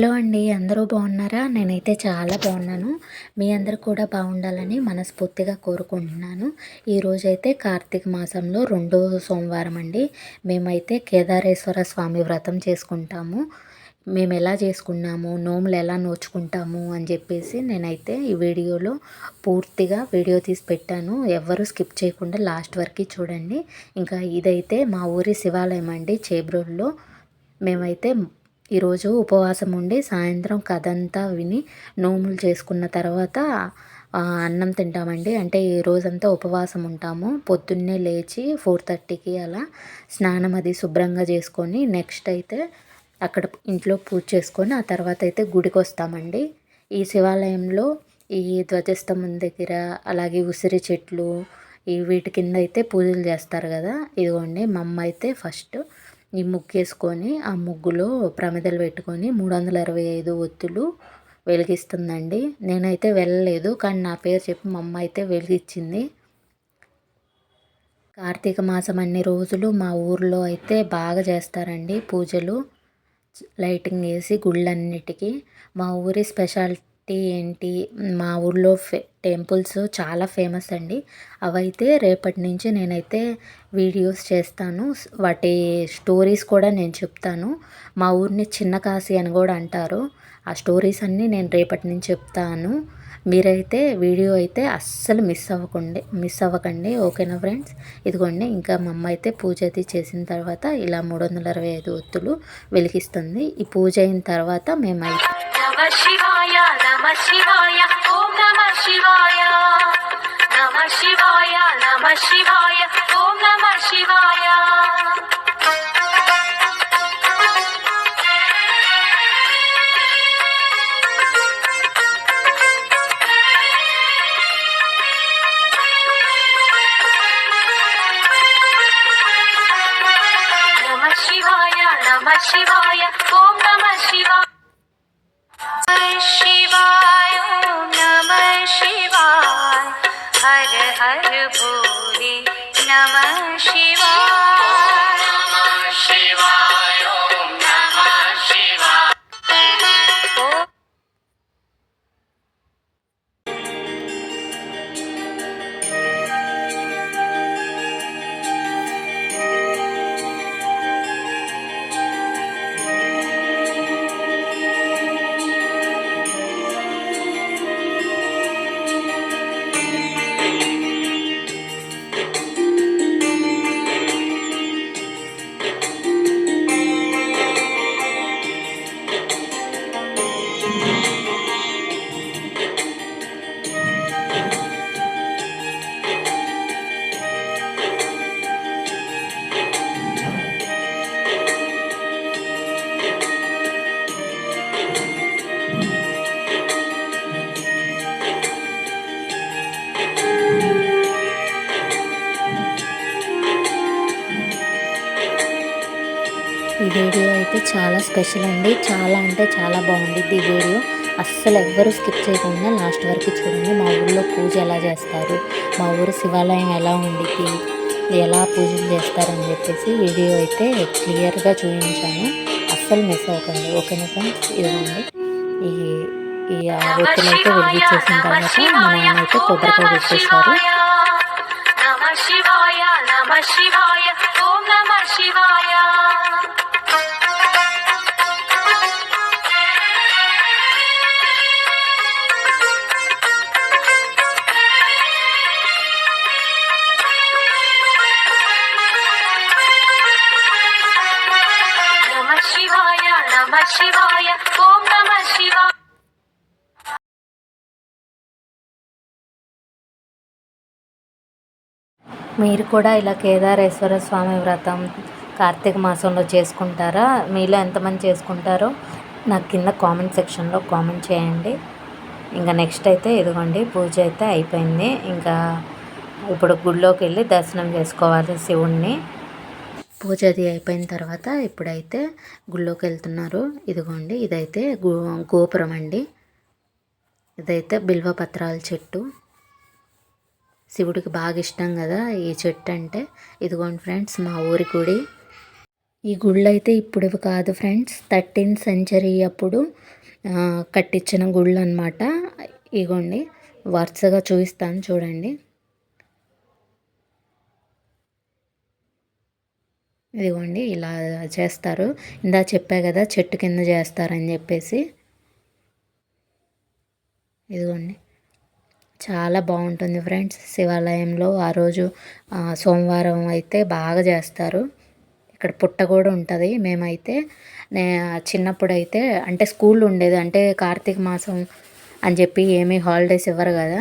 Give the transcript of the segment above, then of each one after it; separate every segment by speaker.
Speaker 1: Hello అండి అందరూ బాగున్నారా? నేనైతే చాలా బాగున్నాను. మీ అందరూ కూడా బాగుండాలని మనస్ఫూర్తిగా కోరుకుంటున్నాను. ఈరోజైతే కార్తీక మాసంలో రెండో సోమవారం అండి. మేమైతే కేదారేశ్వర స్వామి వ్రతం చేసుకుంటాము. మేము ఎలా చేసుకున్నాము నోములు ఎలా నోచుకుంటాము అని చెప్పేసి నేనైతే ఈ వీడియోలో పూర్తిగా వీడియో తీసి పెట్టాను. ఎవ్వరూ స్కిప్ చేయకుండా లాస్ట్ వరకు చూడండి. ఇంకా ఇదైతే మా ఊరి శివాలయం అండి చేబ్రోల్లో. మేమైతే ఈరోజు ఉపవాసం ఉండి సాయంత్రం కథ అంతా విని నోములు చేసుకున్న తర్వాత అన్నం తింటామండి. అంటే ఈ రోజంతా ఉపవాసం ఉంటాము. పొద్దున్నే లేచి ఫోర్ థర్టీకి అలా స్నానం అది శుభ్రంగా చేసుకొని నెక్స్ట్ అయితే అక్కడ ఇంట్లో పూజ చేసుకొని ఆ తర్వాత అయితే గుడికి వస్తామండి. ఈ శివాలయంలో ఈ ధ్వజస్తంభం దగ్గర అలాగే ఉసిరి చెట్లు ఈ వీటి కింద అయితే పూజలు చేస్తారు కదా. ఇదిగోండి మా అమ్మ అయితే ఫస్ట్ ఈ ముగ్గేసుకొని ఆ ముగ్గులో ప్రమిదలు పెట్టుకొని మూడు వందల ఇరవై ఐదు ఒత్తులు వెలిగిస్తుందండి. నేనైతే వెళ్ళలేదు కానీ నా పేరు చెప్పి మా అమ్మ అయితే వెలిగించింది కార్తీక మాసం అన్ని రోజులు మా ఊర్లో అయితే బాగా చేస్తారండి పూజలు. లైటింగ్ వేసి గుళ్ళన్నిటికీ. మా ఊరి స్పెషాలిటీ ఏంటి మా ఊర్లో ఫే టెంపుల్స్ చాలా ఫేమస్ అండి. అవైతే రేపటి నుంచి నేనైతే వీడియోస్ చేస్తాను. వాటి స్టోరీస్ కూడా నేను చెప్తాను. మా ఊరిని చిన్న కాశీ అని కూడా అంటారు. ఆ స్టోరీస్ అన్నీ నేను రేపటి నుంచి చెప్తాను. మీరైతే వీడియో అయితే అస్సలు మిస్ అవ్వకండి మిస్ అవ్వకండి. ఓకేనా ఫ్రెండ్స్? ఇదిగోండి ఇంకా మా అమ్మ అయితే పూజ అది చేసిన తర్వాత ఇలా మూడు వందల అరవై ఐదు ఒత్తులు వెలిగిస్తుంది. ఈ పూజ అయిన తర్వాత మేము అయితే
Speaker 2: శివాయ నమ శివాయ ఓం నమ శివాయ. నమ శివాయ నమ శివాయ ఓం నమ శివాయ. నమ
Speaker 1: స్పెషల్ అండి. చాలా అంటే చాలా బాగుండిద్ది ఈ వీడియో. అస్సలు ఎవ్వరూ స్కిప్ చేయకుండా లాస్ట్ వరకు చూడండి. మా ఊళ్ళో పూజ ఎలా చేస్తారు? మా ఊరు శివాలయం ఎలా ఉండిద్ది? ఎలా పూజలు చేస్తారని చెప్పేసి వీడియో అయితే క్లియర్గా చూపించాను. అస్సలు మిస్ అవ్వకండి. ఓకేనా ఫ్రెండ్స్ ఇవ్వండి ఈ ఈ వ్యక్తులు వెలిగించేసిన తర్వాత మా నాన్న అయితే కొబ్బరికాయ పెట్టేశారు
Speaker 2: శివాయ నమ శివాయ ఓం నమ శివాయ.
Speaker 1: మీరు కూడా ఇలా కేదారేశ్వర స్వామి వ్రతం కార్తీక మాసంలో చేసుకుంటారా? మీలో ఎంతమంది చేసుకుంటారో నాకు కింద కామెంట్ సెక్షన్లో కామెంట్ చేయండి. ఇంకా నెక్స్ట్ అయితే ఇదిగోండి పూజ అయితే అయిపోయింది. ఇంకా ఇప్పుడు గుడిలోకి వెళ్ళి దర్శనం చేసుకోవాలి శివుణ్ణి. పూజ అది అయిపోయిన తర్వాత ఇప్పుడైతే గుళ్ళోకి వెళ్తున్నారు. ఇదిగోండి ఇదైతే గో గోపురం అండి. ఇదైతే బిల్వపత్రాల చెట్టు. శివుడికి బాగా ఇష్టం కదా ఈ చెట్టు అంటే. ఇదిగోండి ఫ్రెండ్స్ మా ఊరి గుడి. ఈ గుళ్ళు అయితే ఇప్పుడు కాదు ఫ్రెండ్స్ థర్టీన్త్ సెంచరీ అప్పుడు కట్టించిన గుళ్ళు అనమాట ఇగోండి వరుసగా చూపిస్తాను చూడండి. ఇదిగోండి ఇలా చేస్తారు. ఇందా చెప్పా కదా చెట్టు కింద చేస్తారని చెప్పేసి. ఇదిగోండి. చాలా బాగుంటుంది ఫ్రెండ్స్. శివాలయంలో ఆ రోజు సోమవారం అయితే బాగా చేస్తారు. ఇక్కడ పుట్ట కూడా ఉంటుంది. మేమైతే నే చిన్నప్పుడు అయితే అంటే స్కూల్ ఉండేది. అంటే కార్తీక మాసం అని చెప్పి ఏమీ హాలిడేస్ ఇవ్వరు కదా.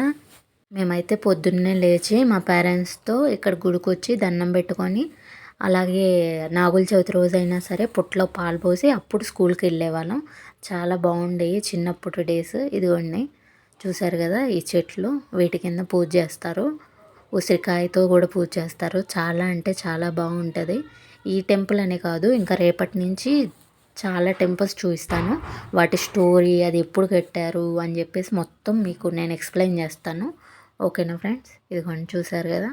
Speaker 1: మేమైతే పొద్దున్నే లేచి మా పేరెంట్స్తో ఇక్కడ గుడికి వచ్చి దండం పెట్టుకొని అలాగే నాగుల చవితి రోజైనా సరే పుట్టలో పాలు పోసి అప్పుడు స్కూల్కి వెళ్ళేవాళ్ళం. చాలా బాగుండేవి చిన్నప్పుడు డేస్. ఇదిగోండి. చూసారు కదా ఈ చెట్లు వీటి కింద పూజ చేస్తారు. ఉసిరికాయతో కూడా పూజ చేస్తారు. చాలా అంటే చాలా బాగుంటుంది. ఈ టెంపుల్ అనే కాదు ఇంకా రేపటి నుంచి చాలా టెంపుల్స్ చూపిస్తాను. వాటి స్టోరీ అది ఎప్పుడు కట్టారు అని చెప్పేసి మొత్తం మీకు నేను ఎక్స్ప్లెయిన్ చేస్తాను. ఓకేనా ఫ్రెండ్స్? ఇదిగోండి చూసారు కదా?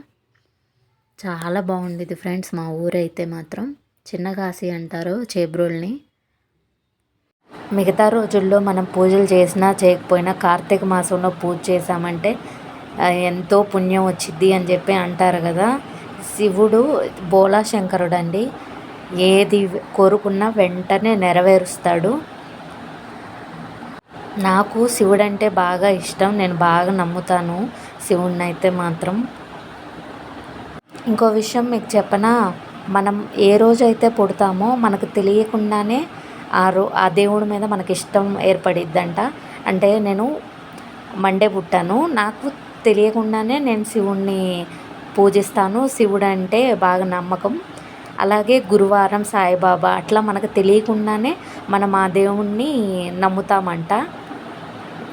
Speaker 1: చాలా బాగుండేది ఫ్రెండ్స్ మా ఊరైతే మాత్రం. చిన్న కాశీ అంటారు చేబ్రోల్ని. మిగతా రోజుల్లో మనం పూజలు చేసినా చేయకపోయినా కార్తీక మాసంలో పూజ చేసామంటే ఎంతో పుణ్యం వచ్చింది అని చెప్పి అంటారు కదా. శివుడు బోలా శంకరుడు అండి ఏది కోరుకున్నా వెంటనే నెరవేరుస్తాడు. నాకు శివుడు అంటే బాగా ఇష్టం నేను బాగా నమ్ముతాను శివుడిని అయితే మాత్రం. ఇంకో విషయం మీకు చెప్పనా? మనం ఏ రోజు అయితే పుడతామో మనకు తెలియకుండానే ఆ రో ఆ దేవుడి మీద మనకి ఇష్టం ఏర్పడిద్దంట. అంటే నేను మండే పుట్టాను. నాకు తెలియకుండానే నేను శివుణ్ణి పూజిస్తాను. శివుడు అంటే బాగా నమ్మకం. అలాగే గురువారం సాయిబాబా అట్లా మనకు తెలియకుండానే మనం ఆ దేవుణ్ణి నమ్ముతామంట.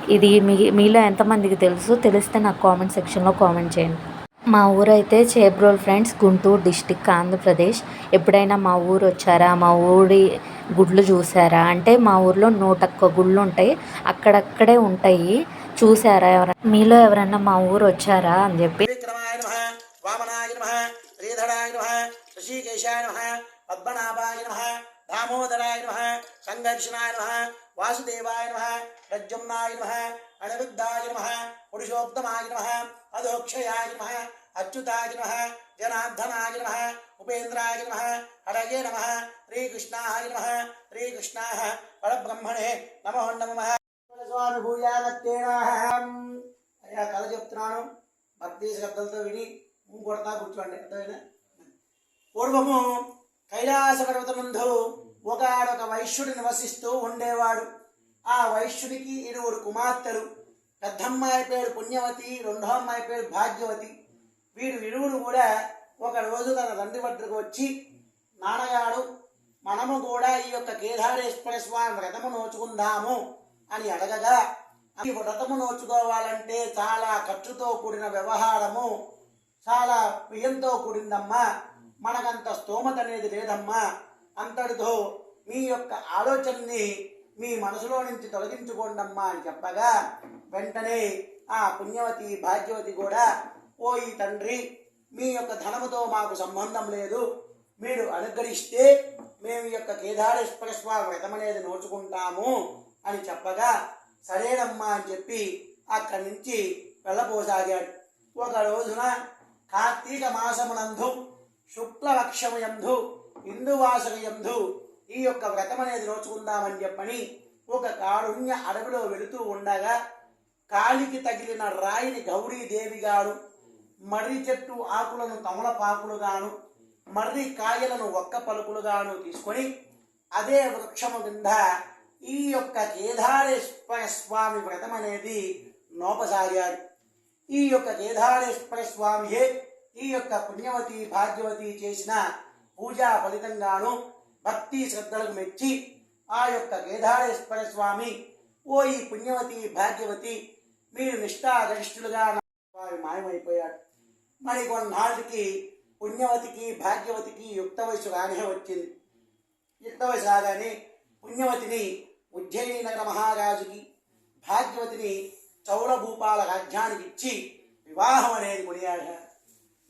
Speaker 1: ఇది మీ మీలో ఎంతమందికి తెలుసు? తెలిస్తే నాకు కామెంట్ సెక్షన్లో కామెంట్ చేయండి. మా ఊరైతే చేబ్రోల్ ఫ్రెండ్స్ గుంటూరు డిస్టిక్ ఆంధ్రప్రదేశ్. ఎప్పుడైనా మా ఊరు వచ్చారా? మా ఊరి గుడ్లు చూసారా? అంటే మా ఊర్లో నూటొక్క గుళ్ళు ఉంటాయి. అక్కడక్కడే ఉంటాయి. చూసారా ఎవరైనా మీలో ఎవరన్నా మా ఊరు వచ్చారా అని చెప్పి.
Speaker 3: దామోదరాయ నమ సంఘర్షణాయ నమ వాసుదేవాయ నమ ప్రద్యుమ్నాయ నమ అనిరుద్ధాయ నమ పురుషోత్తమాయ నమ అధోక్షయాయ నమ అచ్యుతాయ నమ జనార్దనాయ నమ ఉపేంద్రాయ నమ హరయే నమ శ్రీకృష్ణాయ నమ శ్రీకృష్ణాయ పరబ్రహ్మణే నమో నమ. స్వామి భూయాలత్యేనాహం అయ్యా కథ చెప్తున్నాను. భక్తి శ్రద్ధలతో విని ముందు కొడతా కూర్చోండి. అర్థమైనా పూర్వము కైలాస పర్వతమందు ఒకడొక వైశ్యుడు నివసిస్తూ ఉండేవాడు. ఆ వైశ్యుడికి ఇరువురు కుమార్తెలు. పెద్దమ్మాయి పేరు పుణ్యవతి రెండో అమ్మాయి పేరు భాగ్యవతి. వీరు ఇరువురు కూడా ఒక రోజు తన తండ్రి వద్దకు వచ్చి నాన్నగారు మనము కూడా ఈ యొక్క కేదారేశ్వర స్వామి వ్రతము నోచుకుందాము అని అడగగా ఈ వ్రతము నోచుకోవాలంటే చాలా ఖర్చుతో కూడిన వ్యవహారము చాలా వ్యయంతో కూడిందమ్మా. మనకంత స్తోమత అనేది లేదమ్మా. అంతటితో మీ యొక్క ఆలోచనని మీ మనసులో నుంచి తొలగించుకోండమ్మా అని చెప్పగా వెంటనే ఆ పుణ్యవతి భాగ్యవతి కూడా ఓయి తండ్రి మీ యొక్క ధనముతో మాకు సంబంధం లేదు. మీరు అనుగ్రహిస్తే మేము యొక్క కేదారేశ్వర స్వామి వ్రతం అనేది నోచుకుంటాము అని చెప్పగా సరేనమ్మా అని చెప్పి అక్కడి నుంచి వెళ్ళబోసాగాడు. ఒక రోజున కార్తీక మాసమునందు శుక్లపక్షము యందు ఇందువాసక యందు ఈ యొక్క వ్రతం అనేది నోచుకుందామని చెప్పని ఒక కారుణ్య అడవిలో వెళుతూ ఉండగా కాలికి తగిలిన రాయిని గౌరీదేవి గారు మర్రి చెట్టు ఆకులను తమలపాకులుగాను మర్రి కాయలను ఒక్క పలుకులుగాను తీసుకొని అదే వృక్షము కింద ఈ యొక్క కేదారేశ్వర స్వామి వ్రతం అనేది నోపసాగారు ఈ యొక్క కేదారేశ్వర స్వామియే ఈ యొక్క పుణ్యవతి భాగ్యవతి చేసిన పూజా ఫలితంగాను భక్తి శ్రద్ధలకు మెచ్చి ఆ యొక్క కేదారేశ్వర స్వామి ఓ ఈ పుణ్యవతి భాగ్యవతి మీరు నిష్ఠాగరిష్ఠులుగా మాయమైపోయాడు మరి కొన్నాళ్ళకి పుణ్యవతికి భాగ్యవతికి యుక్త వయసు రానే వచ్చింది. యుక్త వయసు రాగానే పుణ్యవతిని ఉజ్జయిని నగర మహారాజుకి భాగ్యవతిని చౌరభూపాల రాజ్యానికి ఇచ్చి వివాహం అనేది కొనియాడ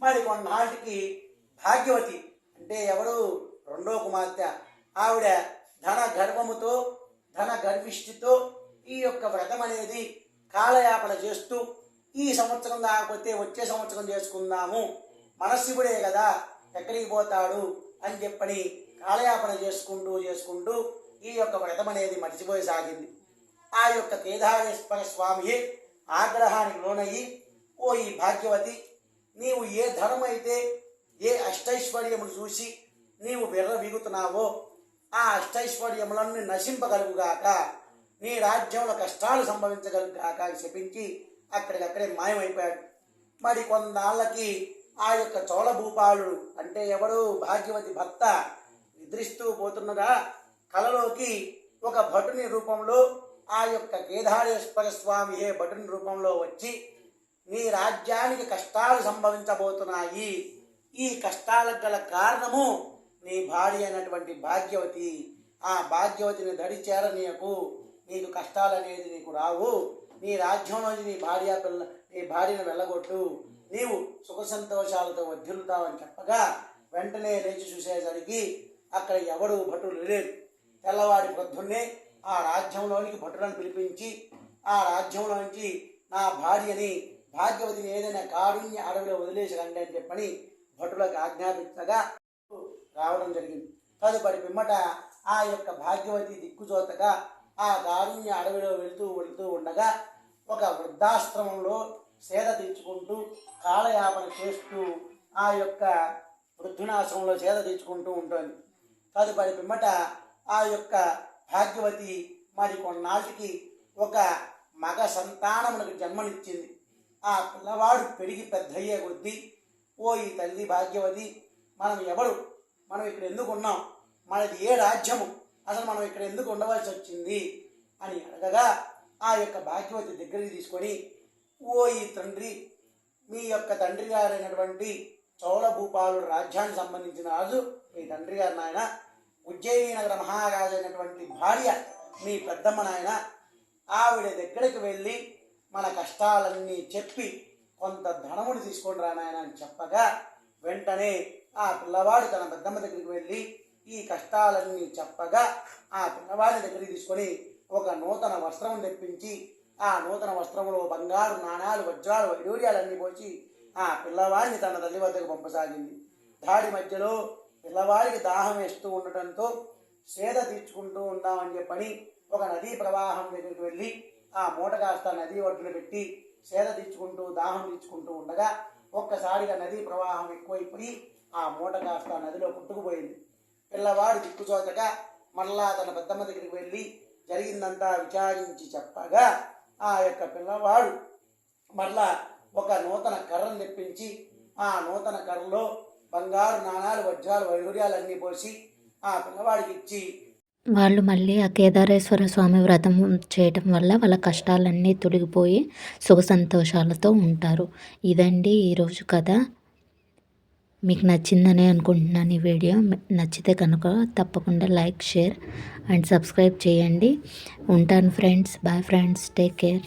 Speaker 3: మరి కొన్నాళ్ళకి భాగ్యవతి అంటే ఎవరు? రెండో కుమార్తె. ఆవిడ ధన గర్వముతో ధన గర్విష్టితో ఈ యొక్క వ్రతం అనేది కాలయాపన చేస్తూ ఈ సంవత్సరం కాకపోతే వచ్చే సంవత్సరం చేసుకుందాము. మనశివుడే కదా ఎక్కడికి పోతాడు అని చెప్పని కాలయాపన చేసుకుంటూ చేసుకుంటూ ఈ యొక్క వ్రతం అనేది మర్చిపోయి సాగింది. ఆ యొక్క కేదారేశ్వర స్వామి ఆగ్రహానికి లోనయ్యి ఓ ఈ భాగ్యవతి నీవు ఏ ధనం అయితే ఏ అష్టైశ్వర్యములు చూసి నీవు విర్రవీగుతున్నావో ఆ అష్టైశ్వర్యములన్నీ నశింపగలుగుగాక నీ రాజ్యంలో కష్టాలు సంభవించగలుగుగాక అని శపించి అక్కడికక్కడే మాయమైపోయాడు. మరి కొన్నాళ్ళకి ఆ యొక్క చోళభూపాలు అంటే ఎవడు భాగ్యవతి భర్త నిద్రిస్తూ పోతున్నగా కలలోకి ఒక భటుని రూపంలో ఆ యొక్క కేదారేశ్వర స్వామి ఏ భటుని రూపంలో వచ్చి నీ రాజ్యానికి కష్టాలు సంభవించబోతున్నాయి. ఈ కష్టాలకు గల కారణము నీ భార్య అయినటువంటి భాగ్యవతి. ఆ భాగ్యవతిని దడి చేరనీయకు. నీకు కష్టాలు అనేది నీకు రావు. నీ రాజ్యంలోంచి నీ భార్య పిల్ల నీ భార్యను వెళ్ళగొట్టు. నీవు సుఖ సంతోషాలతో వర్ధిల్లుతావని చెప్పగా వెంటనే లేచి చూసేసరికి అక్కడ ఎవడు భటులు లేరు తెల్లవాడి పొద్దున్నే ఆ రాజ్యంలోనికి భటులను పిలిపించి ఆ రాజ్యంలోంచి నా భార్యని భాగ్యవతిని ఏదైనా కారుణ్య అడవిలో వదిలేసి రండి అని చెప్పని భటులకు ఆజ్ఞాపించగా రావడం జరిగింది. తదుపరి పిమ్మట ఆ యొక్క భాగ్యవతి దిక్కుజోతగా ఆ కారుణ్య అడవిలో వెళుతూ వెళుతూ ఉండగా ఒక వృద్ధాశ్రమంలో సేద తీర్చుకుంటూ కాలయాపన చేస్తూ ఆ యొక్క వృద్ధునాశ్రమంలో సేద తీర్చుకుంటూ ఉంటుంది. తదుపరి పిమ్మట ఆ యొక్క భాగ్యవతి మరి కొన్నాటికి ఒక మగ సంతానమునకు జన్మనిచ్చింది. ఆ పిల్లవాడు పెరిగి పెద్దయ్యే కొద్దీ ఓ ఈ తల్లి భాగ్యవతి మనం ఎవడు మనం ఇక్కడ ఎందుకు ఉన్నాం? మనది ఏ రాజ్యము? అసలు మనం ఇక్కడ ఎందుకు ఉండవలసి వచ్చింది? అని అడగగా ఆ యొక్క భాగ్యవతి దగ్గరికి తీసుకొని ఓ ఈ తండ్రి మీ యొక్క తండ్రి గారైనటువంటి చౌళ భూపాలుడు రాజ్యానికి సంబంధించిన రాజు మీ తండ్రి గారు నాయన ఉజ్జయిని నగర మహారాజు అయినటువంటి భార్య మీ పెద్దమ్మ నాయన ఆవిడ దగ్గరికి వెళ్ళి మన కష్టాలన్నీ చెప్పి కొంత ధనముని తీసుకొని రానాయన అని చెప్పగా వెంటనే ఆ పిల్లవాడు తన పెద్దమ్మ దగ్గరికి వెళ్ళి ఈ కష్టాలన్నీ చెప్పగా ఆ పిల్లవాడి దగ్గరికి తీసుకొని ఒక నూతన వస్త్రం తెప్పించి ఆ నూతన వస్త్రంలో బంగారు నాణాలు వజ్రాలు వైడూర్యాలన్నీ పోసి ఆ పిల్లవాడిని తన తల్లి వద్దకు పంపసాగింది. దాడి మధ్యలో పిల్లవాడికి దాహం వేస్తూ ఉండటంతో సేద తీర్చుకుంటూ ఉందామని చెప్పని ఒక నదీ ప్రవాహం దగ్గరికి వెళ్ళి ఆ మూట కాస్త నదీ ఒడ్డున పెట్టి సేద తీర్చుకుంటూ దాహం తీర్చుకుంటూ ఉండగా ఒక్కసారిగా నదీ ప్రవాహం ఎక్కువైపోయి ఆ మూట కాస్త నదిలో పుట్టుకుపోయింది పిల్లవాడు దిక్కుచోచగా మళ్ళా తన పెద్దమ్మ దగ్గరికి వెళ్ళి జరిగిందంతా విచారించి చెప్పగా ఆ యొక్క పిల్లవాడు మళ్ళా ఒక నూతన కర్రను తెప్పించి ఆ నూతన కర్రలో బంగారు నాణాలు వజ్రాలు వైడూర్యాలన్నీ పోసి ఆ పిల్లవాడికి ఇచ్చి
Speaker 1: వాళ్ళు మళ్ళీ ఆ కేదారేశ్వర స్వామి వ్రతం చేయటం వల్ల వాళ్ళ కష్టాలన్నీ తొలగిపోయి సుఖ సంతోషాలతో ఉంటారు. ఇదండి ఈరోజు కథ. మీకు నచ్చిందనే అనుకుంటున్నాను ఈ వీడియో. నచ్చితే కనుక తప్పకుండా లైక్ షేర్ అండ్ సబ్స్క్రైబ్ చేయండి. ఉంటాను friends. Bye friends. Take care.